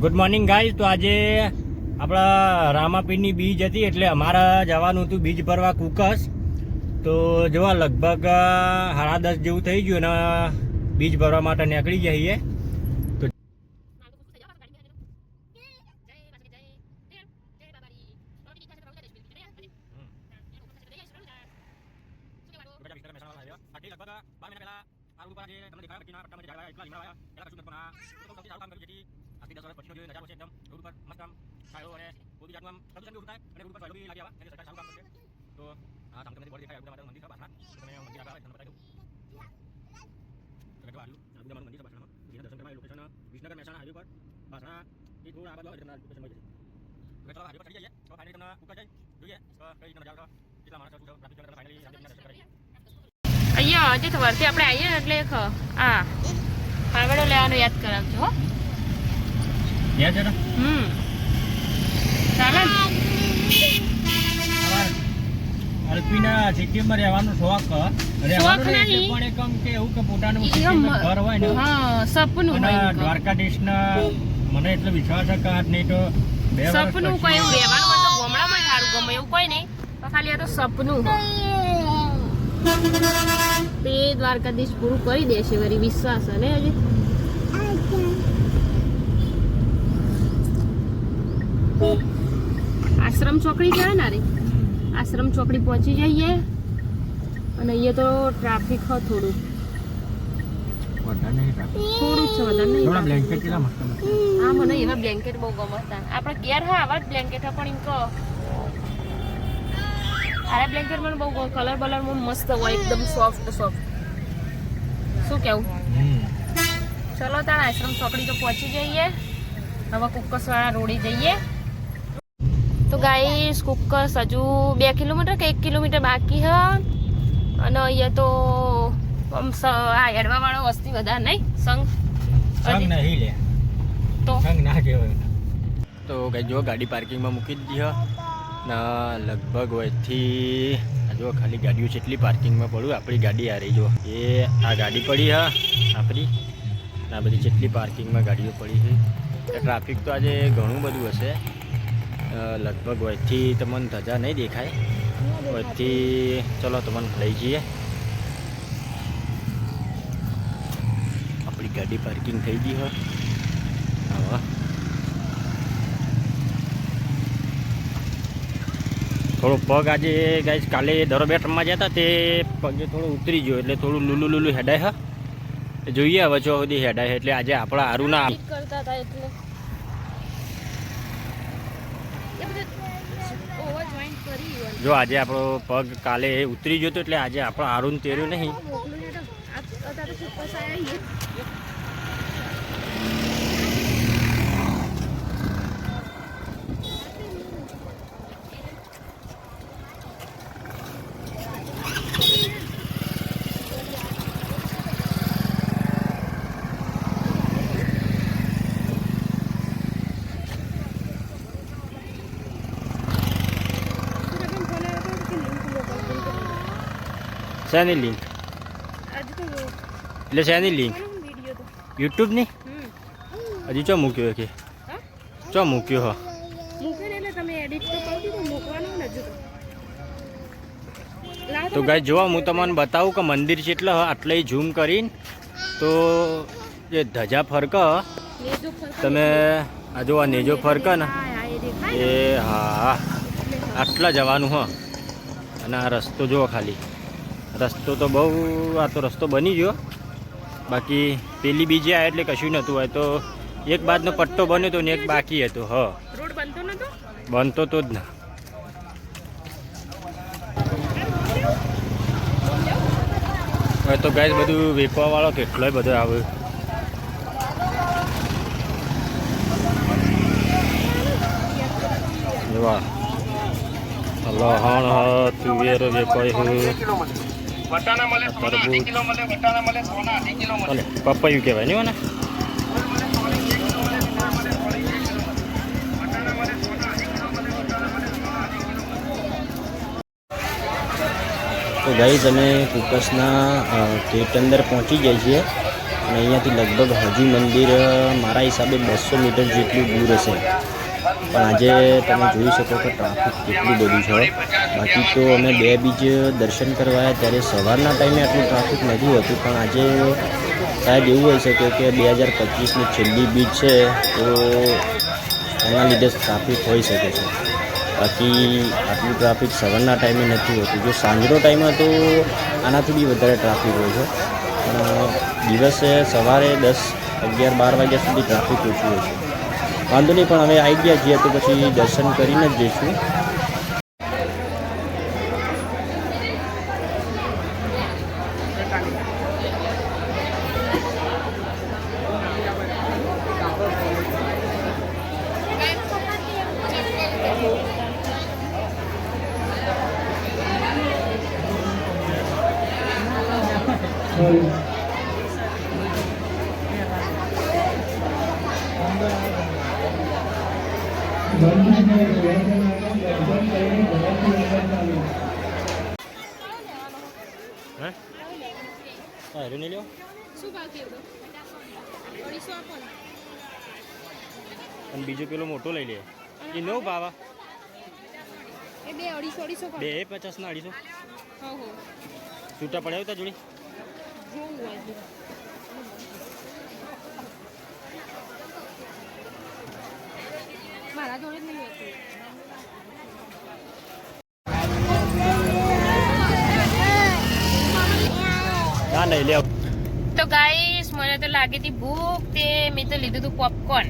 Good morning guys તો આજે આપણા રામાપીરની બીજ હતી એટલે અમારે જવાનું હતું બીજ ભરવા કુકસ. તો જોવા, લગભગ સાડા દસ જેવું થઈ ગયું અને બીજ ભરવા માટે નીકળી જઈએ. વિસનગર મહેસાણા હાઈવે પર. પાછા એ થોડું આ બાજુ આવે તમને લોકેશન મળી જશે. હવે હાઈવે પર ચડી જઈએ. તો ફાઇનલી તમને ઉપર જઈ જોઈએ. તો કઈ રીતના મજા આવશે કેટલા માણસ શું ટ્રાફિક જોડે ફાઇનલી દર્શન કરીએ અહીંયા હજી તો વરથી આપણે આવીએ ને એટલે ખ હા. પાવડો લેવાનું યાદ કરાવજો હો. યાદ હમ. ચાલે? અલ્પીના સિક્કિમમાં રહેવાનો શોખ. રહેવાનું નહીં પણ એકમ કે એવું કે પોતાનું ઘર હોય ને હા સપનું હોય. દ્વારકાધીશના મને એટલો વિશ્વાસ છે કે આજ નહીં તો સપનું કોઈ એવું રહેવાનું હોય તો ગામડામાં સારું ગમે એવું કોઈ નહીં. તો ખાલી આ તો સપનું. તે દ્વારકાધીશ પૂરું કરી દેશે વળી વિશ્વાસ ને હજી. આશ્રમ ચોકડી છે ને રે આશ્રમ ચોકડી પહોંચી જઈએ. અને અહીંયા તો ટ્રાફિક હ થોડું. હા મને એવા બ્લેન્કેટ બહુ ગમતા આપણે ઘેર હા આવા જ બ્લેન્કેટ પણ ઇનકો આરા બ્લેન્કેટ મને બહુ કલર બલર મને મસ્ત હોય એકદમ સોફ્ટ સોફ્ટ શું કેવું. ચલો તાર આશ્રમ ચોકડી તો પહોંચી જઈએ. હવે કુક્કસવાળા રોડી જઈએ. તો ગાઈસ કુક્કસ હજુ બે કિલોમીટર કે એક કિલોમીટર બાકી હ. અને અહીંયા તો આમ સ- વાળો વસ્તી વધારે નહીં સંઘ. સંગ નહીં લે. તો? સંગ ના કહેવાય. તો કઈ જો ગાડી પાર્કિંગમાં મૂકી દીધી હ. ના લગભગ હોયથી જો ખાલી ગાડીઓ જેટલી પાર્કિંગમાં પડું આપણી ગાડી આ રહી જો એ આ ગાડી પડી હ આપણી. આ બધી જેટલી પાર્કિંગમાં ગાડીઓ પડી છે. ટ્રાફિક તો આજે ઘણું બધું હશે. લગભગ હોયથી તમને ધજા નહીં દેખાય. હોયથી ચલો તમને લઈ જઈએ. આપણી ગાડી પાર્કિંગ થઈ ગઈ હોય. હવે થોડો પગ આજે ગાઈસ કાલે દરોબેટમાં જતા તે પગે થોડું ઉતરી ગયો એટલે થોડું લુલું લુલું હેડાય હા. જોઈએ હવે જો સુધી હેડાય એટલે આજે આપણા હારું ના કરતા હતા એટલે એ બધું ઓવર જોઈન્ટ કરી હોય. જો આજે આપણો પગ કાલે ઉતરી ગયો હતો એટલે આજે આપણો હારું તેર્યું નહીં આ મોકલું ને તો આ અત્યારે તો ચોક્કસ આયા છીએ. શેની લિંક એટલે શેની લિંક યુટ્યુબની હજી ચો મૂક્યો કે ચો મૂક્યો હો? તો ગાય જોવા હું તમને બતાવું કે મંદિર કેટલો હ આટલે ઝૂમ કરીને તો જે ધજા ફરક તમે આ જો આ નેજો ફરક ને એ એ હા આટલા જવાનું હ. અને આ રસ્તો જુઓ ખાલી. રસ્તો તો બહુ આ તો રસ્તો બની ગયો. બાકી પેલી બીજી આ એટલે કશું નહોતું હોય તો એક બાદનો પટ્ટો બન્યો તો ને એક બાકી હતો હ. રોડ બનતો નતો? બનતો તો જ ના. હવે તો ગાય બધું વેચવા વાળો કેટલોય બધો આવે. એવા લહણ હ તુવેર વેપાય હ. તરબૂચ ભલે પપૈયું કહેવાય નહીં તો ગાઈઝ અમે કુકસના ગેટ અંદર પહોંચી જઈએ છીએ અને અહીંયાથી લગભગ હજુ મંદિર મારા હિસાબે બસો મીટર જેટલું દૂર હશે. પણ આજે તમે જોઈ શકો કે ટ્રાફિક કેટલું બધું છે. બાકી તો અમે બે બીજ દર્શન કરવા આવ્યા ત્યારે સવારના ટાઈમે આટલું ટ્રાફિક નથી હોતું, પણ આજે શાયદ એવું હોઈ શકે કે બે હજાર પચીસની છેલ્લી બીજ છે, તો એના લીધે ટ્રાફિક હોઈ શકે છે. બાકી આટલું ટ્રાફિક સવારના ટાઈમે નથી હોતું. જો સાંજનો ટાઈમ તો આનાથી બી વધારે ટ્રાફિક હોય છે. દિવસે સવારે દસ, અગિયાર, બાર વાગ્યા સુધી ટ્રાફિક ઓછું હોય છે. વાંધો નહીં પણ હવે આવી ગયા છીએ તો પછી દર્શન કરીને જ જઈશું. હે હા હેરું નહીં લ્યો અને બીજો પેલો મોટો લઈ લે. એ નવ ભાવા એ બે અઢીસો અઢીસો બે પચાસ ના અઢીસો. છૂટા પડ્યા હતા જોડી? જોવું હોય તો. મારા જોડે જ નહીં હતું. ના નહીં લે તો ગાઈસ મને તો લાગી હતી ભૂખ તે મેં તો લીધું હતું પોપકોર્ન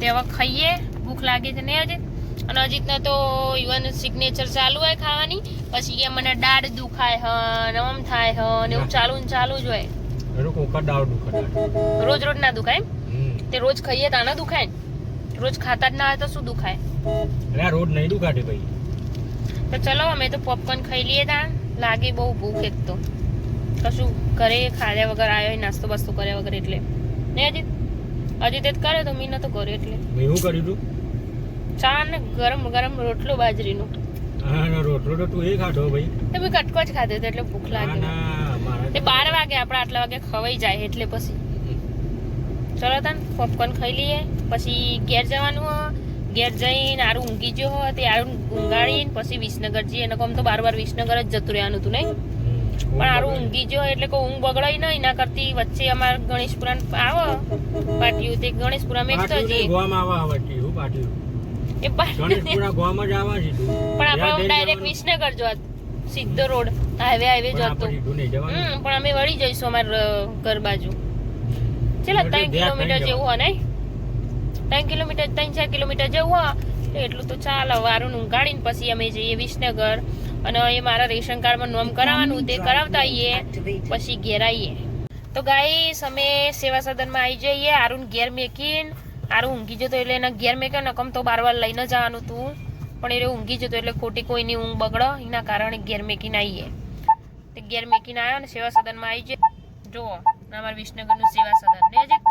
તે હવે ખાઈએ. ભૂખ લાગી છે ને હજી અને હજી રીતના તો યુવન સિગ્નેચર ચાલુ હોય ખાવાની. પછી એ મને દાઢ દુખાય હ ને થાય હ ને એવું ચાલુ ને ચાલુ જ હોય. રોજ રોજ ના દુખાય. તે રોજ ખાઈએ તાને દુખાય રોજ ખાતા જ ના હોય તો શું દુખાય? અરે રોડ નહીં દુખાટી ભાઈ. તો ચલો અમે તો પોપકોર્ન ખાઈ લઈએ તા. લાગે બહુ ભૂખ એક તો. કશું ઘરે ખાધ્યા વગર આવ્યો નાસ્તો બાસ્તો કર્યા વગર એટલે. ને અજીત? તે જ કર્યો તો મી નતો કર્યો એટલે. એવું કર્યું તું? ચા ને ગરમ ગરમ રોટલો બાજરીનો. હા રોટલો તો તું એ ખાધો ભાઈ. તો મેં કટકો જ ખાધો એટલે ભૂખ લાગી. તે બાર વાગે આપણે આટલા વાગે ખવાઈ જાય એટલે પછી. ચલો તને પોપકોર્ન ખાઈ લઈએ. પછી ઘેર જવાનું ઘેર જઈને આરું ઊંઘી ગયો હોય તે આરું ઊંઘાડીને પછી વિસનગર જઈએ એને કોમ તો બાર બાર વિસનગર જ જતું રહેવાનું હતું નહીં? પણ આરું ઊંઘી ગયો એટલે કોઈ ઊંઘ બગડાઈ નહીં એના કરતી વચ્ચે અમાર ગણેશપુરા આવો પાટિયું તે ગણેશપુરા મેં તો જઈએ એ પણ આપણે ડાયરેક્ટ વિસનગર જોત સીધો રોડ હાઈવે હાઈવે જતો હમ પણ અમે વળી જઈશું અમાર ઘર બાજુ. ચલો ત્રણ કિલોમીટર જેવું હોય નહીં? ત્રણ કિલોમીટર, ત્રણ, ચાર કિલોમીટર જવું હોય, તો એટલું તો ચાલે વારું ઊંઘાડીને પછી અમે જઈએ વિસનગર. અને એ મારા રેશન કાર્ડમાં નોમ કરાવવાનું, તે કરાવતા આવીએ પછી ઘેર આવીએ તો ગાઈસ અમે સેવા સદનમાં આવી જઈએ આરુન ઘેર મેકીને. આરું ઊંઘી જતો એટલે એના ઘેર ને નકમ તો બાર વાર લઈને જવાનું હતું પણ એ ઊંઘી જતો એટલે ખોટી કોઈની ઊંઘ બગડો, એના કારણે ઘેર મેકીને આવીએ તે ઘેર મેકીને આવ્યો ને સેવા સદનમાં આવી જાય જુઓ અમારા વિસનગરનું સેવા સદન. ને હજી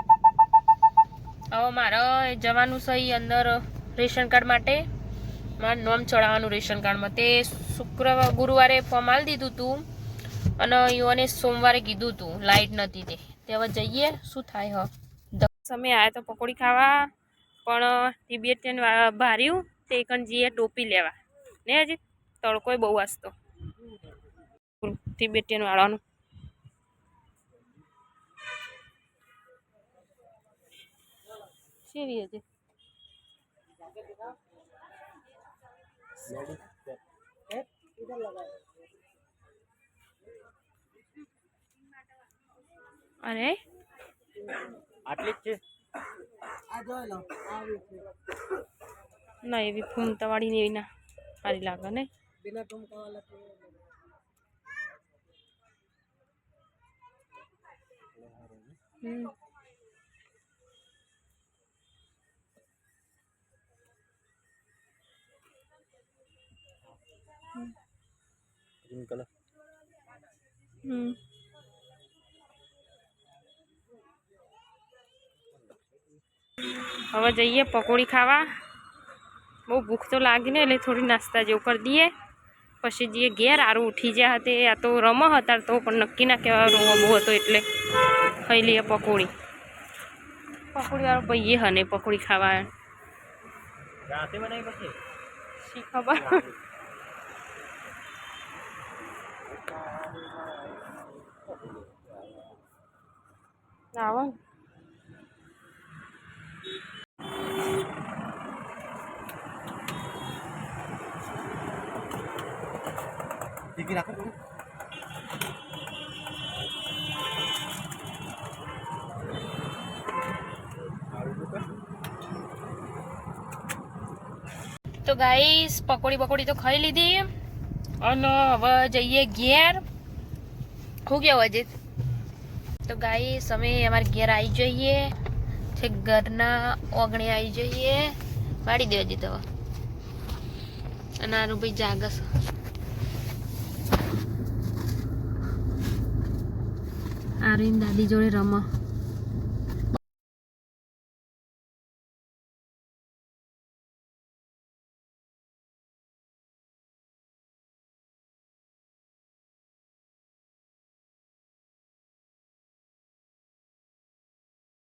હવે મારે જવાનું છે અંદર રેશન કાર્ડ માટે. મારે નોમ ચડાવવાનું રેશન કાર્ડમાં. તે શુક્રવાર ગુરુવારે ફોર્મ આલી દીધું હતું અને યુવાને સોમવારે કીધું હતું લાઇટ નથી તે. તે હવે જઈએ. શું થાય હ સમય આવ્યા તો પકોડી ખાવા, પણ તિબેટિયન ભાર્યું, તે કણ જઈએ ટોપી લેવા. ને હજી તડકોય બહુ વાસતો તિબેટિયન વાળાનું કેવી હતી? અરે? આટલી જ છે? ના એવી ફૂમતા વાળી ને એવી ના. સારી લાગે ને હમ. ગ્રીન કલર હમ હવે જઈએ પકોડી ખાવા. બહુ ભૂખ તો લાગી ને એટલે થોડી નાસ્તા જેવું કરી દઈએ. પછી જઈએ ઘેર આરું ઉઠી જ્યાં હતી. આ તો રમો હતા તો પણ નક્કી ના કહેવાય રોવો બહુ હતો એટલે ખાઈ લઈએ પકોડી. પકોડી વાળો ભાઈ એ હને પકોડી ખાવા. રાતે બનાવી પછી? શી ખબર? આવો. તો ગાઈસ પકોડી પકોડી તો ખાઈ લીધી. અને હવે જઈએ ઘેર. હું કેવું અજીત? તો ગાઈસ અમે અમારે ઘેર આવી જઈએ. છે ઘરના ઓગણે આવી જઈએ. વાળી દેવા દીધો અને આનું ભાઈ જાગસ આરીન દાદી જોડે રમા